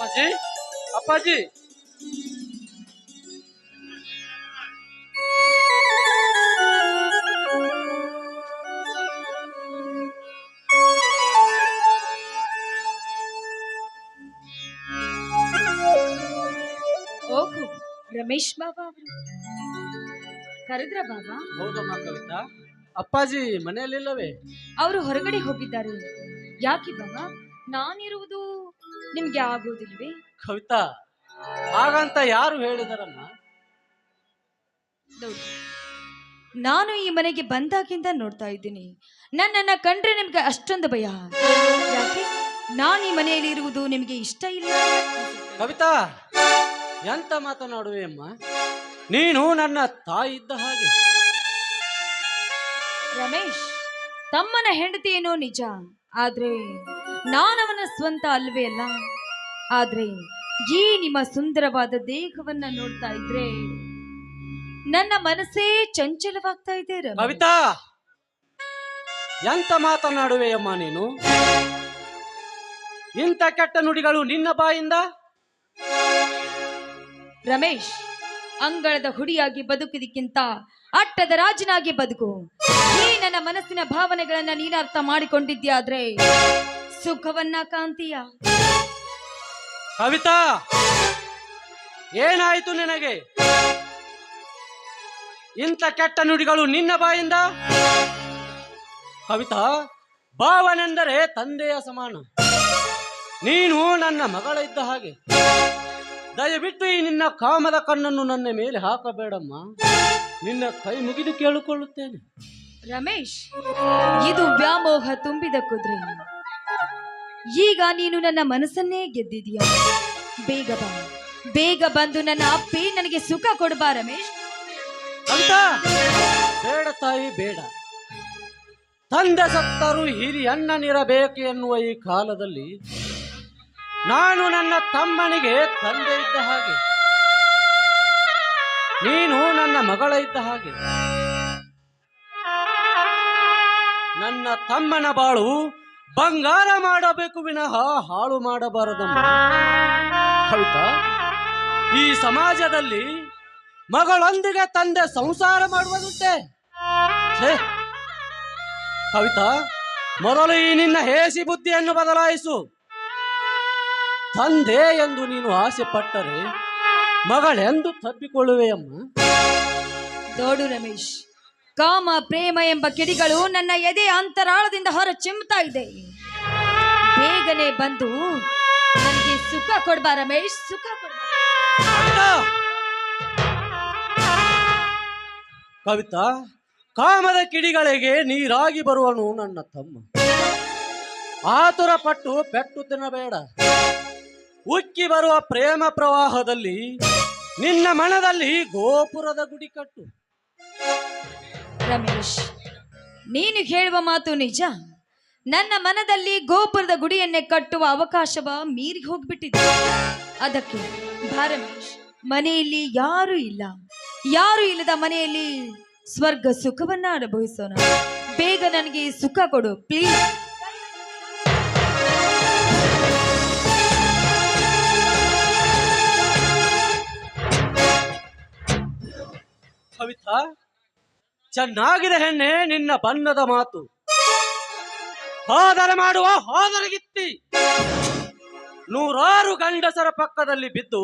ಅಪ್ಪಾಜಿ ಅಪ್ಪಾಜಿ. ಹೋಗು ರಮೇಶ್ ಬಾಬಾ ಅವರು. ಕರೆದ್ರ ಬಾಬಾ. ಹೌದಮ್ಮ ಕವಿತಾ. ಅಪ್ಪಾಜಿ ಮನೆಯಲ್ಲಿಲ್ಲವೇ? ಅವರು ಹೊರಗಡೆ ಹೋಗಿದ್ದಾರೆ. ಯಾಕೆ ಬಾಬಾ? ನಾನಿರುವುದು ನಿಮ್ಗೆ ಆಗೋದಿಲ್ವೇ ಕವಿತಾ ಹಾಗಂತ ಯಾರು ಹೇಳಿದಾರಮ್ಮ? ನೋಡಿ ನಾನು ಈ ಮನೆಗೆ ಬಂದಾಗಿಂದ ನೋಡ್ತಾ ಇದ್ದೀನಿ. ನನ್ನನ್ನ ಕಂಡ್ರೆ ನಿಮ್ಗೆ ಅಷ್ಟೊಂದು ಭಯ. ಯಾಕೆ? ನಾನು ಈ ಮನೆಯಲ್ಲಿ ಇರುವುದು ನಿಮಗೆ ಇಷ್ಟ ಇಲ್ಲ? ಕವಿತಾ ಎಂತ ಮಾತನಾಡುವೆ ಅಮ್ಮ? ನೀನು ನನ್ನ ತಾಯಿ ಇದ್ದ ಹಾಗೆ. ರಮೇಶ್ ತಮ್ಮನ ಹೆಂಡತಿ ಏನೋ ನಿಜ. ಆದ್ರೆ ನಾನವನ ಸ್ವಂತ ಅಲ್ವೇ ಅಲ್ಲ? ಆದ್ರೆ ಈ ನಿಮ್ಮ ಸುಂದರವಾದ ದೇಹವನ್ನ ನೋಡ್ತಾ ಇದ್ರೆ ನನ್ನ ಮನಸ್ಸೇ ಚಂಚಲವಾಗ್ತಾ ಇದೆ. ಕವಿತಾ ಎಂತ ಮಾತನಾಡುವೆ ಅಮ್ಮ ನೀನು? ಇಂಥ ಕೆಟ್ಟ ನುಡಿಗಳು ನಿನ್ನ ಬಾಯಿಂದ? ರಮೇಶ್ ಅಂಗಳದ ಹುಡಿಯಾಗಿ ಬದುಕಿದಕ್ಕಿಂತ ಅಟ್ಟದ ರಾಜನಾಗಿ ಬದುಕು. ಈ ನನ್ನ ಮನಸ್ಸಿನ ಭಾವನೆಗಳನ್ನ ನೀನು ಅರ್ಥ ಮಾಡಿಕೊಂಡಿದ್ಯಾದ್ರೆ ಸುಖವನ್ನ ಕಾಂತೀಯ? ಕವಿತಾ ಏನಾಯಿತು ನಿನಗೆ? ಇಂಥ ಕೆಟ್ಟ ನುಡಿಗಳು ನಿನ್ನ ಬಾಯಿಂದ? ಕವಿತಾ ಭಾವನೆಂದರೆ ತಂದೆಯ ಸಮಾನ. ನೀನು ನನ್ನ ಮಗಳ ಇದ್ದ ಹಾಗೆ. ದಯವಿಟ್ಟು ಈ ನಿನ್ನ ಕಾಮದ ಕಣ್ಣನ್ನು ನನ್ನ ಮೇಲೆ ಹಾಕಬೇಡಮ್ಮ. ನಿನ್ನ ಕೈ ಮುಗಿದು ಕೇಳಿಕೊಳ್ಳುತ್ತೇನೆ. ರಮೇಶ್ ಇದು ವ್ಯಾಮೋಹ ತುಂಬಿದ ಕುದುರೆ. ಈಗ ನೀನು ನನ್ನ ಮನಸ್ಸನ್ನೇ ಗೆದ್ದಿದೀಯ ಬೇಗ ಬಾ. ಬೇಗ ಬಂದು ನನ್ನ ಅಪ್ಪಿ ನನಗೆ ಸುಖ ಕೊಡ್ಬಾ, ರಮೇಶ್. ಅಂತ ಬೇಡ ತಾಯಿ, ಬೇಡ. ತಂದೆ ಸತ್ತರು ಹಿರಿಯಣ್ಣನಿರಬೇಕು ಎನ್ನುವ ಈ ಕಾಲದಲ್ಲಿ ನಾನು ನನ್ನ ತಮ್ಮನಿಗೆ ತಂದೆ ಇದ್ದ ಹಾಗೆ, ನೀನು ನನ್ನ ಮಗಳ ಇದ್ದ ಹಾಗೆ, ನನ್ನ ತಮ್ಮನ ಬಾಳು ಬಂಗಾರ ಮಾಡಬೇಕು ವಿನಃ ಹಾಳು ಮಾಡಬಾರದಮ್ಮ ಈ ಸಮಾಜದಲ್ಲಿ ಮಗಳೊಂದಿಗೆ ತಂದೆ ಸಂಸಾರ ಮಾಡುವುದಂತೆ ಕವಿತಾ, ಮೊದಲು ಈ ನಿನ್ನ ಹೇಸಿ ಬುದ್ಧಿಯನ್ನು ಬದಲಾಯಿಸು. ತಂದೆ ಎಂದು ನೀನು ಆಸೆ ಪಟ್ಟರೆ ಮಗಳೆಂದು ತಬ್ಬಿಕೊಳ್ಳುವೆಯಮ್ಮ ದೊಡ್ಡ ರಮೇಶ್ ಕಾಮ, ಪ್ರೇಮ ಎಂಬ ಕಿಡಿಗಳು ನನ್ನ ಎದೆ ಅಂತರಾಳದಿಂದ ಹೊರ ಚಿಮ್ತಾ ಇದೆ. ಬೇಗನೆ ಬಂದು ನನಗೆ ಸುಖ ಕೊಡ್ಬಾ ರಮೇಶ್, ಸುಖ ಕವಿತಾ! ಕಾಮದ ಕಿಡಿಗಳಿಗೆ ನೀರಾಗಿ ಬರುವನು ನನ್ನ ತಮ್ಮ. ಆತುರ ಪಟ್ಟು ಪೆಟ್ಟು ತಿನ್ನಬೇಡ. ಉಕ್ಕಿ ಬರುವ ಪ್ರೇಮ ಪ್ರವಾಹದಲ್ಲಿ ನಿನ್ನ ಮನದಲ್ಲಿ ಗೋಪುರದ ಗುಡಿ ಕಟ್ಟು. ರಮೇಶ್, ನೀನು ಹೇಳುವ ಮಾತು ನಿಜ. ನನ್ನ ಮನದಲ್ಲಿ ಗೋಪುರದ ಗುಡಿಯನ್ನೇ ಕಟ್ಟುವ ಅವಕಾಶವ ಮೀರಿ ಹೋಗ್ಬಿಟ್ಟಿದೆ. ಅದಕ್ಕೆ ಭಾರಮೇಶ್ ಮನೆಯಲ್ಲಿ ಯಾರು ಇಲ್ಲ. ಯಾರು ಇಲ್ಲದ ಮನೆಯಲ್ಲಿ ಸ್ವರ್ಗ ಸುಖವನ್ನ ಅನುಭವಿಸೋಣ. ಬೇಗ ನನಗೆ ಸುಖ ಕೊಡು ಪ್ಲೀಸ್ ಕವಿತಾ ಚೆನ್ನಾಗಿದೆ ಹೆಣ್ಣೆ, ನಿನ್ನ ಬಣ್ಣದ ಮಾತು. ಹಾದರೆ ಮಾಡುವ ಹಾದರಗಿತ್ತಿ. ನೂರಾರು ಗಂಡಸರ ಪಕ್ಕದಲ್ಲಿ ಬಿದ್ದು,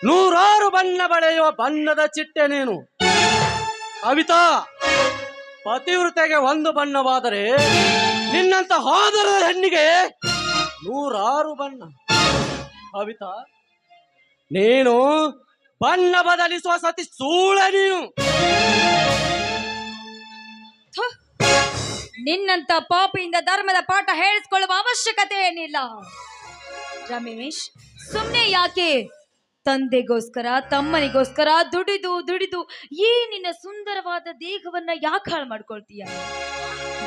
ನೂರಾರು ಬಣ್ಣ ಬಳೆಯುವ ಬಣ್ಣದ ಚಿಟ್ಟೆ ನೀನು. ಕವಿತಾ ಪತಿವೃತೆಗೆ ಒಂದು ಬಣ್ಣವಾದರೆ ನಿನ್ನಂತ ಹಾದರದ ಹೆಣ್ಣಿಗೆ ನೂರಾರು ಬಣ್ಣ. ಕವಿತಾ, ನೀನು ಬಣ್ಣ ಬದಲಿಸುವ ಸತಿ ಸೂಳೆ ನೀನು. ನಿನ್ನಂತ ಪಾಪಿಯಿಂದ ಧರ್ಮದ ಪಾಠ ಹೇಳಿಸ್ಕೊಳ್ಳುವ ಅವಶ್ಯಕತೆ ಏನಿಲ್ಲ. ರಮೇಶ್ ಸುಮ್ಮನೆ ಯಾಕೆ? ತಂದೆಗೋಸ್ಕರ, ತಮ್ಮನಿಗೋಸ್ಕರ ದುಡಿದು ದುಡಿದು ಈ ನಿನ್ನ ಸುಂದರವಾದ ದೇಹವನ್ನ ಯಾಕೆ ಹಾಳು ಮಾಡ್ಕೊಳ್ತೀಯ?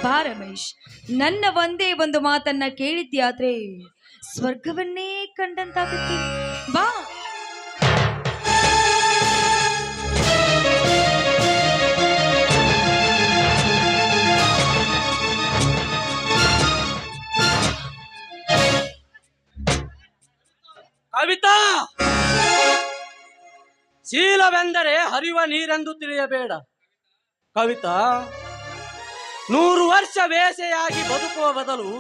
ಬಾ ರಮೇಶ್, ನನ್ನ ಒಂದೇ ಒಂದು ಮಾತನ್ನ ಕೇಳಿದ್ಯಾದ್ರೆ ಸ್ವರ್ಗವನ್ನೇ ಕಂಡಂತಾಗುತ್ತೆ. ಬಾ. ಕವಿತಾ ಶೀಲವೆಂದರೆ ಹರಿಯುವ ನೀರೆಂದು ತಿಳಿಯಬೇಡ. ಕವಿತಾ, ನೂರು ವರ್ಷ ವೇಸೆಯಾಗಿ ಬದುಕುವ ಬದಲು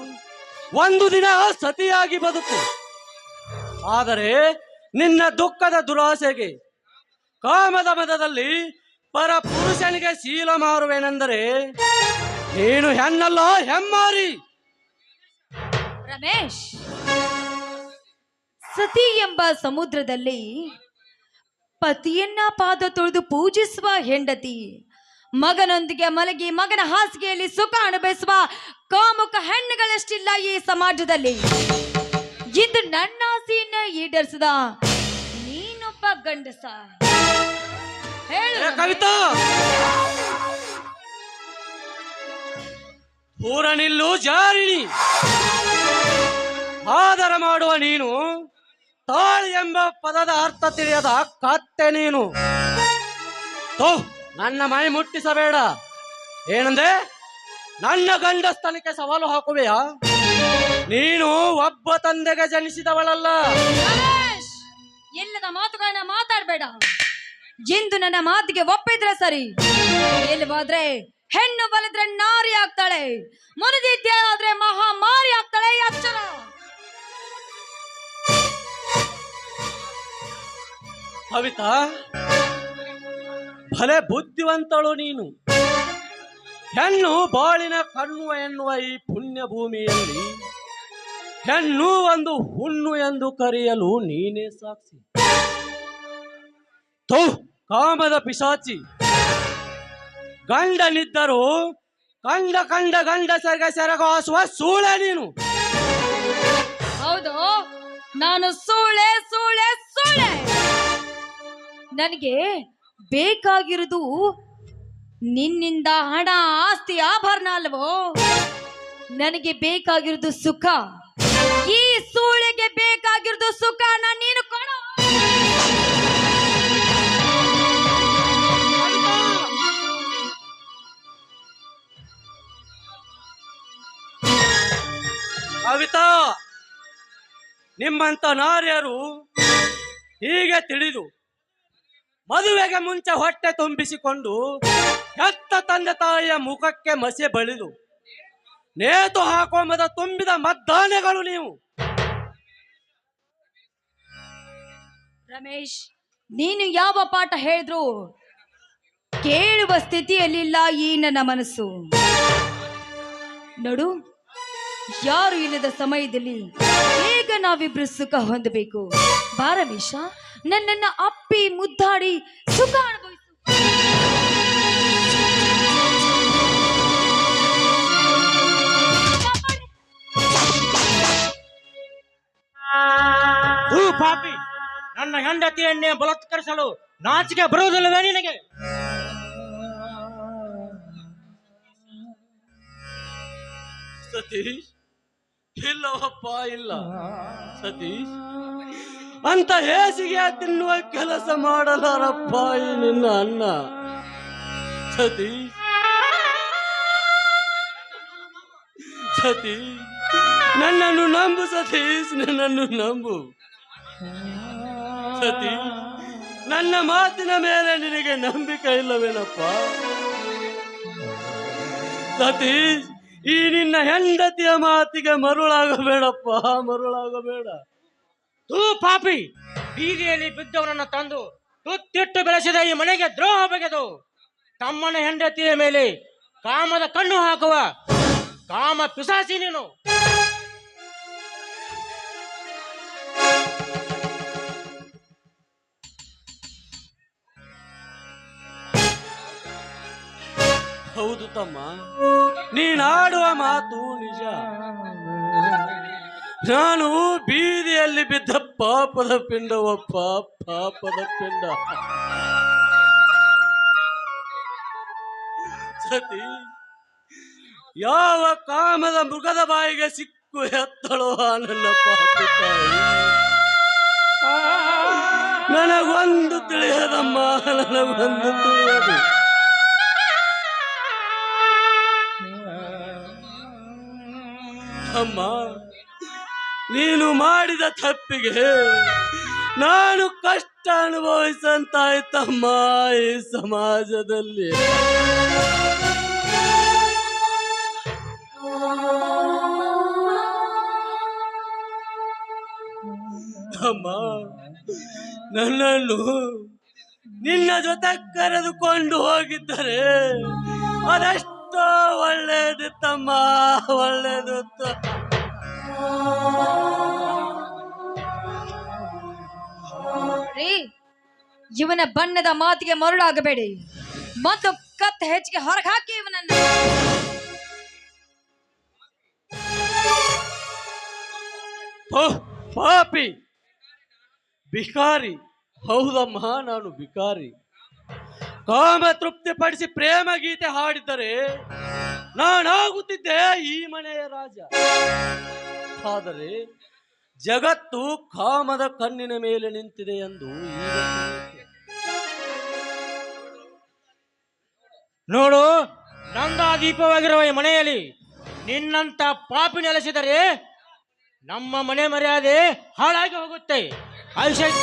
ಒಂದು ದಿನ ಸತಿಯಾಗಿ ಬದುಕು. ಆದರೆ ನಿನ್ನ ದುಃಖದ ದುರಾಸೆಗೆ ಕಾಮದ ಮದದಲ್ಲಿ ಪರ ಪುರುಷನಿಗೆ ಶೀಲ ಮಾರುವೆನೆಂದರೆ ನೀನು ಹೆಣ್ಣಲ್ಲ, ಹೆಮ್ಮಾರಿ! ರಮೇಶ್! ಸತಿ ಎಂಬ ಸಮುದ್ರದಲ್ಲಿ ಪತಿಯನ್ನ ಪಾದ ತೊಳೆದು ಪೂಜಿಸುವ ಹೆಂಡತಿ, ಮಗನೊಂದಿಗೆ ಮಲಗಿ ಮಗನ ಹಾಸಿಗೆಯಲ್ಲಿ ಸುಖ ಅನುಭವಿಸುವ ಕಾಮುಕ ಹೆಣ್ಣುಗಳಷ್ಟಿಲ್ಲ ಈ ಸಮಾಜದಲ್ಲಿ. ಇಂದು ನನ್ನ ಆಸೆಯನ್ನ ಈಡೇರಿಸಿದ ನೀನೊಬ್ಬ ಗಂಡಸ. ಹೇಳು ಕವಿತಾ! ಪೂರ ನಿಲ್ಲು ಜಾರಿಣಿ. ಆದರ ಮಾಡುವ ನೀನು ತಾಳಿ ಎಂಬ ಪದದ ಅರ್ಥ ತಿಳಿಯದ ಕತ್ತೆ ನೀನು. ತೋ, ನನ್ನ ಮೈ ಮುಟ್ಟಿಸಬೇಡ. ಏನಂದೆ? ನನ್ನ ಗಂಡಸ್ತನಕ್ಕೆ ಸವಾಲು ಹಾಕುವೆಯಾ? ನೀನು ಒಬ್ಬ ತಂದೆಗೆ ಜನಿಸಿದವಳಲ್ಲ. ಎಲ್ಲದ ಮಾತುಗಳನ್ನ ಮಾತಾಡಬೇಡ. ಎಂದು ನನ್ನ ಮಾತಿಗೆ ಒಪ್ಪಿದ್ರೆ ಸರಿ. ಇಲ್ವಾದ್ರೆ ಹೆಣ್ಣು ಬಲಿದ್ರೆ ನಾರಿ ಆಗ್ತಾಳೆ. ಮುರಿದಿದ್ದೆ ಆದ್ರೆ ಮಹಾಮಾರಿ ಆಗ್ತಾಳೆ ಎಚ್ಚರ ಕವಿತಾ ಭಲೆ ಬುದ್ಧಿವಂತಳು ನೀನು. ಹೆಣ್ಣು ಬಾಳಿನ ಕಣ್ಣು ಎನ್ನುವ ಈ ಪುಣ್ಯ ಭೂಮಿಯಲ್ಲಿ ಹೆಣ್ಣು ಒಂದು ಹುಣ್ಣು ಎಂದು ಕರೆಯಲು ನೀನೇ ಸಾಕ್ಷಿ. ತೋ ಕಾಮದ ಪಿಶಾಚಿ. ಗಂಡನಿದ್ದರೂ ಕಂಡ ಕಂಡ ಗಂಡ ಸರ್ಗ ಸೆರಗಾಸುವ ಸೂಳೆ ನೀನು. ಹೌದು, ನಾನು ಸೂಳೆ ಸೂಳೆ ಸೂಳೆ. ನನಗೆ ಬೇಕಾಗಿರುವುದು ನಿನ್ನಿಂದ ಹಣ, ಆಸ್ತಿ, ಆಭರಣ ಅಲ್ವೋ? ನನಗೆ ಬೇಕಾಗಿರೋದು ಸುಖ. ಈ ಸೂಳೆಗೆ ಬೇಕಾಗಿರೋದು ಸುಖ ನೀನು ಕೊಡ. ಕವಿತಾ, ನಿಮ್ಮಂತ ನಾರ್ಯರು ಹೀಗೆ ತಿಳಿದು ಮದುವೆಗೆ ಮುಂಚೆ ಹೊಟ್ಟೆ ತುಂಬಿಸಿಕೊಂಡು ಹೆತ್ತ ತಂದೆ ತಾಯಿಯ ಮುಖಕ್ಕೆ ಮಸೆ ಬಳಿದು, ನೇತು ಮದ ತುಂಬಿದ ಮದ್ದಾನೆಗಳು ನೀವು. ರಮೇಶ್, ನೀನು ಯಾವ ಪಾಠ ಹೇಳಿದ್ರು ಕೇಳುವ ಸ್ಥಿತಿಯಲ್ಲಿಲ್ಲ ಈ ನನ್ನ ಮನಸ್ಸು. ನೋಡು, ಯಾರು ಇಲ್ಲದ ಸಮಯದಲ್ಲಿ ಈಗ ನಾವಿಬ್ರು ಸುಖ ಹೊಂದಬೇಕು. ಬಾ ರಮೇಶ ನನ್ನನ್ನ ಅಪ್ಪಿ ಮುದ್ದಾಡಿ ಸುಖ ಅನುಭವಿಸು. ಹೂ ಪಾಪಿ ನನ್ನ ಹೆಂಡತಿಯನ್ನೇ ಬಲಾತ್ಕರಿಸಲು ನಾಚಿಕೆ ಬರುವುದಿಲ್ಲವೇ ನಿನಗೆ? ಸತೀಶ್ ಇಲ್ಲವಪ್ಪ ಇಲ್ಲ. ಸತೀಶ್ ಅಂತ ಹೇಸಿಗೆ ತಿನ್ನುವ ಕೆಲಸ ಮಾಡಲಾರಪ್ಪ ಈ ನಿನ್ನ ಅನ್ನ ಸತೀಶ್. ಸತೀಶ್. ನನ್ನನ್ನು ನಂಬು ಸತೀಶ್, ನನ್ನನ್ನು ನಂಬು. ಸತೀಶ್. ನನ್ನ ಮಾತಿನ ಮೇಲೆ ನಿನಗೆ ನಂಬಿಕೆ ಇಲ್ಲವೇನಪ್ಪ? ಸತೀಶ್, ಈ ನಿನ್ನ ಹೆಂಡತಿಯ ಮಾತಿಗೆ ಮರುಳಾಗಬೇಡಪ್ಪ, ಮರುಳಾಗಬೇಡ. ಹೂ ಪಾಪಿ, ಬೀದಿಯಲ್ಲಿ ಬಿದ್ದವನನ್ನು ತಂದು ತುತ್ತಿಟ್ಟು ಬೆಳೆಸಿದ ಈ ಮನೆಗೆ ದ್ರೋಹ ಬಗೆದು ತಮ್ಮನ ಹೆಂಡತಿಯ ಮೇಲೆ ಕಾಮದ ಕಣ್ಣು ಹಾಕುವ ಕಾಮ ಪಿಸಾಸಿ ನೀನು. ಹೌದು ತಮ್ಮ, ನೀನಾಡುವ ಮಾತು ನಿಜ. ನಾನು ಬೀದಿಯಲ್ಲಿ ಬಿದ್ದ ಪಾಪದ ಪಿಂಡವಪ್ಪ ಪಾಪದ ಪಿಂಡ. ಸತಿ, ಯಾವ ಕಾಮದ ಮೃಗದ ಬಾಯಿಗೆ ಸಿಕ್ಕು ಎತ್ತಳೋ ನನ್ನ ಪಾಪಿ ನನಗೊಂದು ತಿಳಿಯದಮ್ಮ ನನಗೊಂದು ತಿಳಿಯದು. ಅಮ್ಮ ನೀನು ಮಾಡಿದ ತಪ್ಪಿಗೆ ನಾನು ಕಷ್ಟ ಅನುಭವಿಸಂತಾಯ್ತಮ್ಮ ಈ ಸಮಾಜದಲ್ಲಿ. ಅಮ್ಮ, ನನ್ನನ್ನು ನಿನ್ನ ಜೊತೆ ಕರೆದುಕೊಂಡು ಹೋಗಿದ್ದರೆ ಅದೆಷ್ಟೋ ಒಳ್ಳೇದಿತ್ತಮ್ಮ, ಒಳ್ಳೇದಿತ್ತು. ರೀ ಇವನ ಬಣ್ಣದ ಮಾತಿಗೆ ಮರುಳಾಗಬೇಡಿ. ಮತ್ತು ಕತ್ ಹೆಚ್ಚಿಗೆ ಹೊರಗೆ ಹಾಕಿ ಇವನನ್ನ ಪಾಪಿ. ಬಿಕಾರಿ ಹೌದಮ್ಮ, ನಾನು ಬಿಕಾರಿ ಕಾಮ ತೃಪ್ತಿಪಡಿಸಿ ಪ್ರೇಮ ಗೀತೆ ಹಾಡಿದ್ದರೆ ನಾನಾಗುತ್ತಿದ್ದೆ ಈ ಮನೆಯ ರಾಜ. ಆದರೆ ಜಗತ್ತು ಕಾಮದ ಕಣ್ಣಿನ ಮೇಲೆ ನಿಂತಿದೆ ಎಂದು ನೋಡು. ನಂದ ನೋಡು ನಂದಾದೀಪವಾಗಿರುವ ಈ ಮನೆಯಲ್ಲಿ ನಿನ್ನಂತ ಪಾಪಿ ನೆಲೆಸಿದರೆ ನಮ್ಮ ಮನೆ ಮರ್ಯಾದೆ ಹಾಳಾಗಿ ಹೋಗುತ್ತೆ. I shall